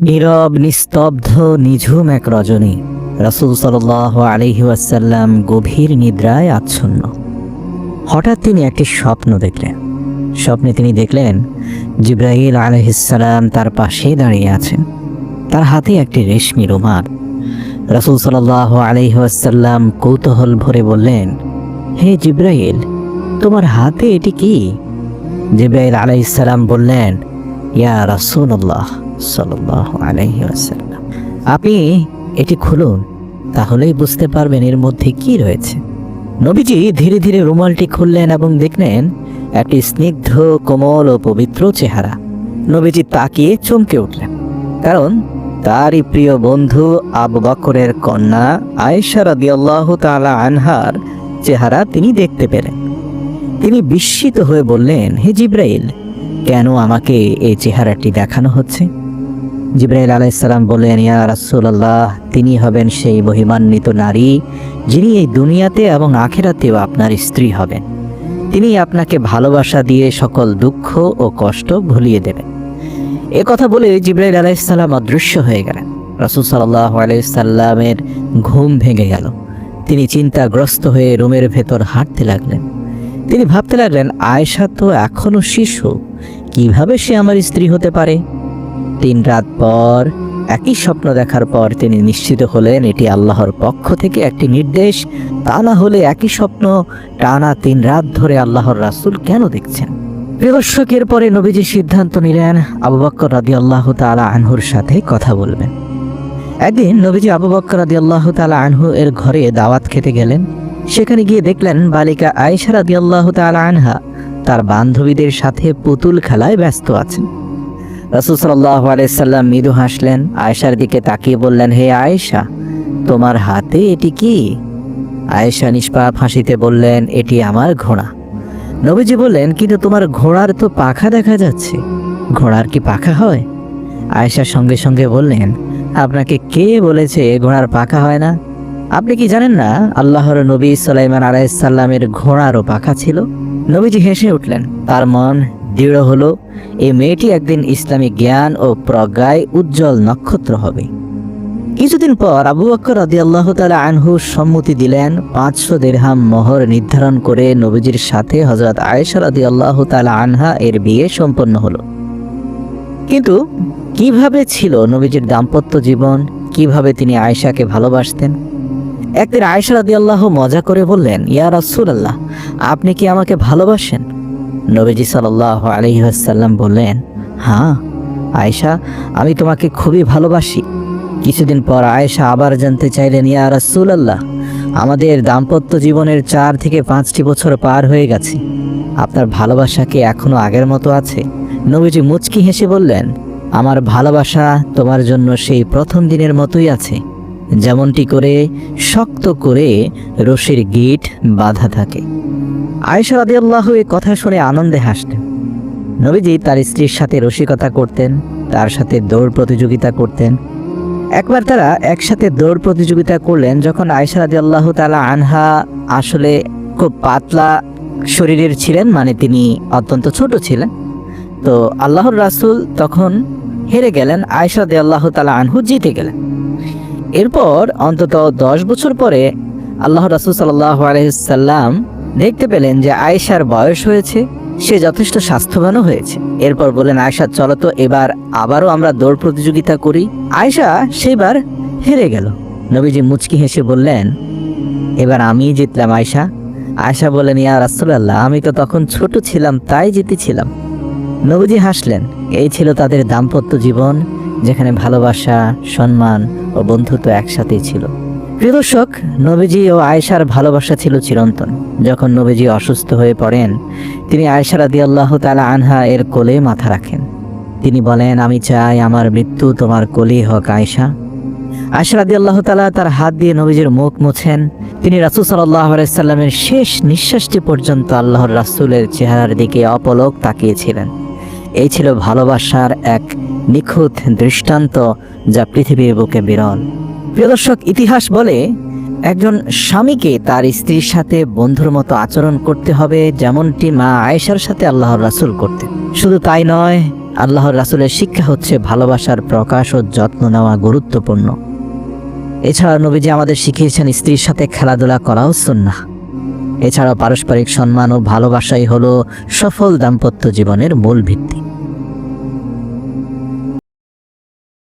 নীরব, নিস্তব্ধ, নিঝুম এক রজনী। রাসূল সাল্লাহ আলহি গভীর নিদ্রায় আচ্ছন্ন। হঠাৎ তিনি একটি স্বপ্ন দেখলেন। স্বপ্নে তিনি দেখলেন জিব্রাহিল আলহিসাল্লাম তার পাশে দাঁড়িয়ে আছেন। তার হাতে একটি রেশমি রুমাল। রাসূল সাল্লাহ আলহি ওয়াসাল্লাম কৌতূহল ভরে বললেন, হে জিব্রাহিল তোমার হাতে এটি কি? জিব্রাইল আলাইসাল্লাম বললেন, ইয়া রাসূলুল্লাহ। ওয়াসাল্লাম। আপনি এটি খুলুন, তাহলেই বুঝতে পারবেন এর মধ্যে কি রয়েছে। নবীজি ধীরে ধীরে রুমালটি খুললেন এবং দেখলেন একটি স্নিগ্ধ, কোমল ও পবিত্র চেহারা। নবীজি তাকিয়ে চমকে উঠলেন, কারণ তারই প্রিয় বন্ধু আবু বকরের কন্যা আয়েশা রাদিয়াল্লাহু তাআলা আনহার চেহারা তিনি দেখতে পেলেন। তিনি বিস্মিত হয়ে বললেন, হে জিব্রাইল, কেন আমাকে এই চেহারাটি দেখানো হচ্ছে? জিব্রাইল আলাইসাল্লাম বললেন, ইয়া রাসূলুল্লাহ, তিনি হবেন সেই মহিমান্বিত নারী যিনি এই দুনিয়াতে এবং আখেরাতেও আপনার স্ত্রী হবেন। তিনি আপনাকে ভালোবাসা দিয়ে সকল দুঃখ ও কষ্ট ভুলিয়ে দেবেন। এ কথা বলে জিব্রাইল আলাইসাল্লাম অদৃশ্য হয়ে গেলেন। রাসূল সাল্লাহ আলাইসাল্লামের ঘুম ভেঙে গেল। তিনি চিন্তাগ্রস্ত হয়ে রুমের ভেতর হাঁটতে লাগলেন। তিনি ভাবতে লাগলেন, আয়েশা তো এখনও শিশু, কীভাবে সে আমার স্ত্রী হতে পারে? তিন রাত পর, একই স্বপ্ন দেখার পর তিনি নিশ্চিত হলেন এটি আল্লাহর পক্ষ থেকে একটি নির্দেশ। তা না হলে একই স্বপ্ন টানা তিন রাত ধরে আল্লাহর রাসূল কেন দেখছেন? প্রিয়দর্শকের পরে নবীজি সিদ্ধান্ত নিলেন, আবু বক্কর রাদি আল্লাহ তালা আনহুর সাথে কথা বলবেন। একদিন নবীজি আবু বক্কর রাদি আল্লাহ তালা আনহু এর ঘরে দাওয়াত খেতে গেলেন। সেখানে গিয়ে দেখলেন বালিকা আয়েশা রাদি আল্লাহ তালা আনহা তার বান্ধবীদের সাথে পুতুল খেলায় ব্যস্ত আছেন। রাসুল সাল্লাহ আলাইসাল্লাম মৃদু হাসলেন। আয়েশার দিকে তাকিয়ে বললেন, হে আয়েশা, তোমার হাতে এটি কি? আয়েশা নিষ্পাপ হাসিতে বললেন, এটি আমার ঘোড়া। নবীজি বললেন, কিন্তু তোমার ঘোড়ার তো পাখা দেখা যাচ্ছে। ঘোড়ার কি পাখা হয়? আয়েশার সঙ্গে সঙ্গে বললেন, আপনাকে কে বলেছে ঘোড়ার পাখা হয় না? আপনি কি জানেন না, আল্লাহর নবী সালাইমান আলাইসাল্লামের ঘোড়ারও পাখা ছিল? নবীজি হেসে উঠলেন, তার মন দৃঢ় হলো এই মেয়েটি একদিন ইসলামী জ্ঞান ও প্রজ্ঞায় উজ্জ্বল নক্ষত্র হবে। কিছুদিন পর আবু বকর রাদি আল্লাহ তালা আনহু সম্মতি দিলেন, পাঁচশো দেড়হাম মোহর নির্ধারণ করে নবীজির সাথে হজরত আয়েশা রাদি আল্লাহ তালা আনহা এর বিয়ে সম্পন্ন হলো। কিন্তু কীভাবে ছিল নবীজির দাম্পত্য জীবন? কীভাবে তিনি আয়েশাকে ভালোবাসতেন? একদিন আয়েশা রাদি আল্লাহ মজা করে বললেন, ইয়া রাসুল আল্লাহ আপনি কি আমাকে ভালোবাসেন? নবীজি সাল্লাহ আলহিহাসাল্লাম বললেন হ্যাঁ আয়েশা, আমি তোমাকে খুবই ভালোবাসি। কিছুদিন পর আয়েশা আবার জানতে চাইলেন, ইয়া রাসুল আল্লাহ আমাদের দাম্পত্য জীবনের চার থেকে পাঁচটি বছর পার হয়ে গেছে। আপনার ভালোবাসা কি এখনও আগের মতো আছে? নবীজি মুচকি হেসে বললেন, আমার ভালোবাসা তোমার জন্য সেই প্রথম দিনের মতোই আছে। যেমনটি করে শক্ত করে রশির গিট বাঁধা থাকে। আয়েশা রাদিয়াল্লাহু এই কথা শুনে আনন্দে হাসতেন নবীজি তার স্ত্রীর সাথে রসিকতা করতেন, তার সাথে দৌড় প্রতিযোগিতা করতেন। একবার তারা একসাথে দৌড় প্রতিযোগিতা করলেন যখন আয়েশা রাদিয়াল্লাহু তালা আনহা আসলে খুব পাতলা শরীরের ছিলেন মানে তিনি অত্যন্ত ছোট ছিলেন। তো আল্লাহর রাসূল তখন হেরে গেলেন, আয়েশা রাদিয়াল্লাহু তালা আনহু জিতে গেলেন। এরপর অন্তত দশ বছর পরে আল্লাহ রাসুল সাল্লাহ আলহিসাল্লাম দেখতে পেলেন যে আয়েশার বয়স হয়েছে, সে যথেষ্ট স্বাস্থ্যবানও হয়েছে। এরপর বললেন, আয়েশা, চলো তো এবার আবারও আমরা দৌড় প্রতিযোগিতা করি। আয়েশা সেবার হেরে গেল। নবীজি মুচকি হেসে বললেন, এবার আমি জিতলাম আয়েশা। আয়েশা বলেন ইয়া রাসুলাল্লাহ, আমি তো তখন ছোট ছিলাম, তাই জিতেছিলাম। নবীজি হাসলেন, এই ছিল তাদের দাম্পত্য জীবন যেখানে ভালোবাসা, সম্মান ও বন্ধুত্ব একসাথেই ছিল। প্রিয় দর্শক, নবীজি ও আয়েশার ভালোবাসা ছিল চিরন্তন। যখন নবীজি অসুস্থ হয়ে পড়েন, তিনি আয়েশা রাদি আল্লাহ তালা আনহা এর কোলে মাথা রাখেন। তিনি বলেন, আমি চাই আমার মৃত্যু তোমার কোলেই হোক, আয়েশা। আয়েশা রাদি আল্লাহ তালা তার হাত দিয়ে নবীজির মুখ মুছেন। তিনি রাসুল সাল্লাহ আলাইসাল্লামের শেষ নিঃশ্বাসটি পর্যন্ত আল্লাহর রাসুলের চেহারার দিকে অপলক তাকিয়েছিলেন। এই ছিল ভালোবাসার এক নিখুঁত দৃষ্টান্ত যা পৃথিবীর বুকে বিরল। প্রিয় দর্শক, ইতিহাস বলে একজন স্বামীকে তার স্ত্রীর সাথে বন্ধুর মতো আচরণ করতে হবে, যেমনটি মা আয়েশার সাথে আল্লাহর রাসুল করতেন। শুধু তাই নয়, আল্লাহর রাসুলের শিক্ষা হচ্ছে ভালোবাসার প্রকাশ ও যত্ন নেওয়া গুরুত্বপূর্ণ। এছাড়া নবীজি আমাদের শিখিয়েছেন স্ত্রীর সাথে খেলাধুলা করাও সুন্নাহ। এছাড়াও পারস্পরিক সম্মান ও ভালোবাসাই হলো সফল দাম্পত্য জীবনের মূল ভিত্তি।